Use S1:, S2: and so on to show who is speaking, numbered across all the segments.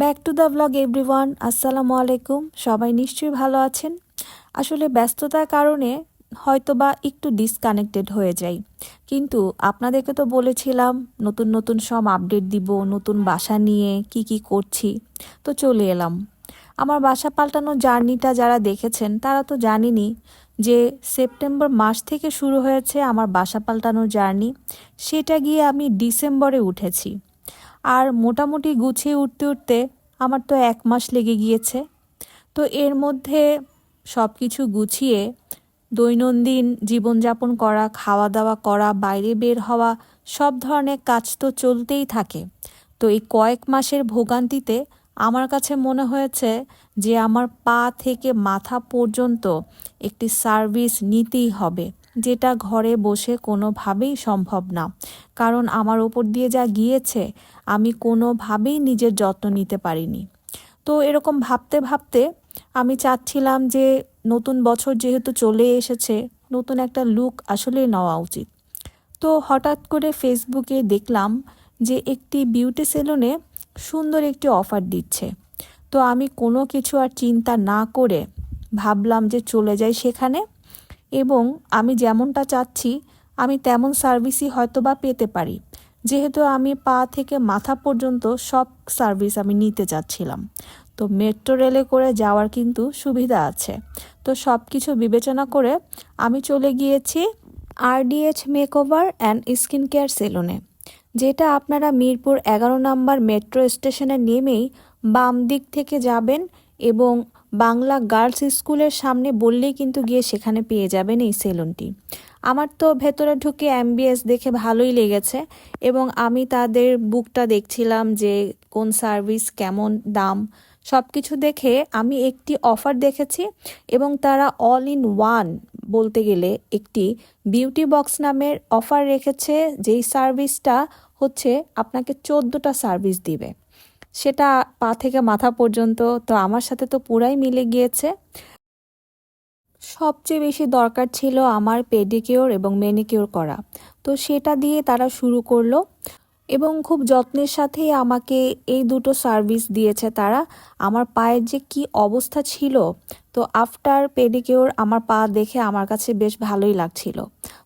S1: Back to the blog everyone আসসালামু আলাইকুম সবাই নিশ্চয়ই ভালো আছেন। আসলে ব্যস্ততার কারণে হয়তো বা একটু ডিসকানেক্টেড হয়ে যাই। কিন্তু আপনাদেরকে তো বলেছিলাম, নতুন নতুন সব আপডেট দিব, নতুন বাসা নিয়ে কি কি করছি। তো চলে এলাম। আমার বাসা পাল্টানোর জার্নিটা যারা দেখেছেন, তারা তো জানেনই যে সেপ্টেম্বর মাস থেকে শুরু হয়েছে আমার বাসা পাল্টানোর জার্নি। সেটা গিয়ে আমি ডিসেম্বরে উঠেছি। আর মোটামুটি গুছিয়ে উঠতে উঠতে আমার তো এক মাস লেগে গিয়েছে। তো এর মধ্যে সব কিছু গুছিয়ে দৈনন্দিন জীবনযাপন করা খাওয়া দাওয়া করা, বাইরে বের হওয়া, সব ধরনের কাজ তো চলতেই থাকে। তো এই কয়েক মাসের ভোগান্তিতে আমার কাছে মনে হয়েছে যে আমার পা থেকে মাথা পর্যন্ত একটি সার্ভিস নিতেই হবে। যেটা ঘরে বসে কোনোভাবেই সম্ভব না। কারণ আমার ওপর দিয়ে যা গিয়েছে, আমি কোনোভাবেই নিজের যত্ন নিতে পারিনি। তো এরকম ভাবতে ভাবতে আমি চাচ্ছিলাম যে নতুন বছর যেহেতু চলে এসেছে, নতুন একটা লুক আসলে নেওয়া উচিত। তো হঠাৎ করে ফেসবুকে দেখলাম যে একটি বিউটি সেলুনে সুন্দর একটি অফার দিচ্ছে। তো আমি কোনো কিছু আর চিন্তা না করে ভাবলাম যে চলে যাই সেখানে। এবং আমি যেমনটা চাচ্ছি, আমি তেমন সার্ভিসই হয়তো বা পেতে পারি। যেহেতু আমি পা থেকে মাথা পর্যন্ত সব সার্ভিস আমি নিতে চাচ্ছিলাম তো মেট্রো রেলে করে যাওয়ার কিন্তু সুবিধা আছে। তো সব কিছু বিবেচনা করে আমি চলে গিয়েছি RDH makeover and skin care সেলুনে যেটা আপনারা মিরপুর এগারো নম্বর মেট্রো স্টেশনে নেমেই বাম দিক থেকে যাবেন এবং বাংলা গার্লস স্কুলের সামনে বললেই কিন্তু গিয়ে সেখানে পেয়ে যাবেন এই সেলুনটি। আমার তো ভেতরে ঢুকে অ্যাম্বিয়েন্স দেখে ভালোই লেগেছে এবং আমি তাদের বুকটা দেখছিলাম যে কোন সার্ভিস কেমন দাম। সব কিছু দেখে আমি একটি অফার দেখেছি এবং তারা অল ইন ওয়ান বলতে গেলে একটি বিউটি বক্স নামের অফার রেখেছে যেই সার্ভিসটা হচ্ছে আপনাকে চোদ্দোটা সার্ভিস দিবে। সেটা পা থেকে মাথা পর্যন্ত, তো আমার সাথে তো পুরাই মিলে গিয়েছে। সবচেয়ে বেশি দরকার ছিল আমার পেডিকিওর এবং মেনিকিওর করা। তো সেটা দিয়ে তারা শুরু করল এবং খুব যত্নের সাথেই আমাকে এই দুটো সার্ভিস দিয়েছে তারা। আমার পায়ের যে কি অবস্থা ছিল, তো আফটার পেডিকিওর আমার পা দেখে আমার কাছে বেশ ভালোই লাগছিল।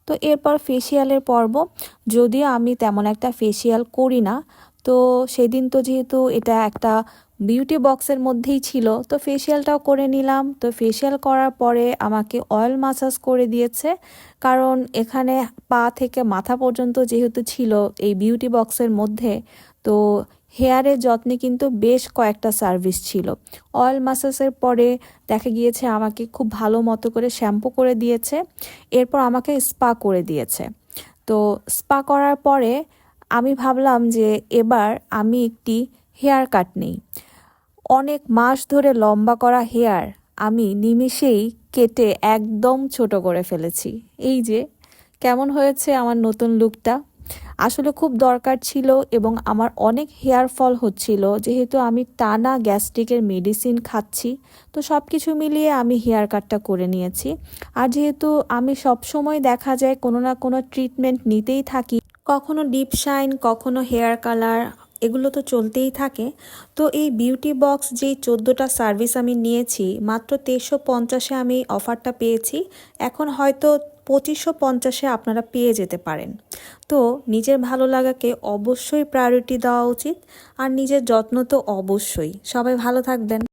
S1: তো এরপর ফেসিয়ালের পর্ব, যদিও আমি তেমন একটা ফেসিয়াল করি না তো সেদিন তো যেহেতু এটা একটা বিউটি বক্সের মধ্যেই ছিল, তো ফেসিয়ালটাও করে নিলাম। তো ফেসিয়াল করার পরে আমাকে অয়েল মাসাজ করে দিয়েছে, কারণ এখানে পা থেকে মাথা পর্যন্ত যেহেতু ছিল এই বিউটি বক্সের মধ্যে, তো হেয়ারের যত্নে কিন্তু বেশ কয়েকটা সার্ভিস ছিল। অয়েল মাসাজের পরে দেখা গিয়েছে আমাকে খুব ভালো মতো করে শ্যাম্পু করে দিয়েছে, এরপর আমাকে স্পা করে দিয়েছে। তো স্পা করার পরে আমি ভাবলাম যে এবার আমি একটি হেয়ার কাট নেই। অনেক মাস ধরে লম্বা করা হেয়ার আমি নিমিষেই কেটে একদম ছোট করে ফেলেছি। এই যে, কেমন হয়েছে আমার নতুন লুকটা? আসলে খুব দরকার ছিল এবং আমার অনেক হেয়ার ফল হচ্ছিল। যেহেতু আমি টানা গ্যাস্ট্রিকের মেডিসিন খাচ্ছি, তো সব কিছু মিলিয়ে আমি হেয়ার কাটটা করে নিয়েছি। আর যেহেতু আমি সব সময় দেখা যায় কোনো না কোনো ট্রিটমেন্ট নিতেই থাকি কখনো ডিপ শাইন কখনো হেয়ার কালার এগুলো তো চলতেই থাকে। তো এই বিউটি বক্স যেই চোদ্দোটা সার্ভিস আমি নিয়েছি, মাত্র তেইশশো পঞ্চাশে আমি অফারটা পেয়েছি। এখন হয়তো পঁচিশশো পঞ্চাশে আপনারা পেয়ে যেতে পারেন। তো নিজের ভালো লাগাকে অবশ্যই প্রায়োরিটি দেওয়া উচিত, আর নিজের যত্ন তো অবশ্যই। সবাই ভালো থাকবেন।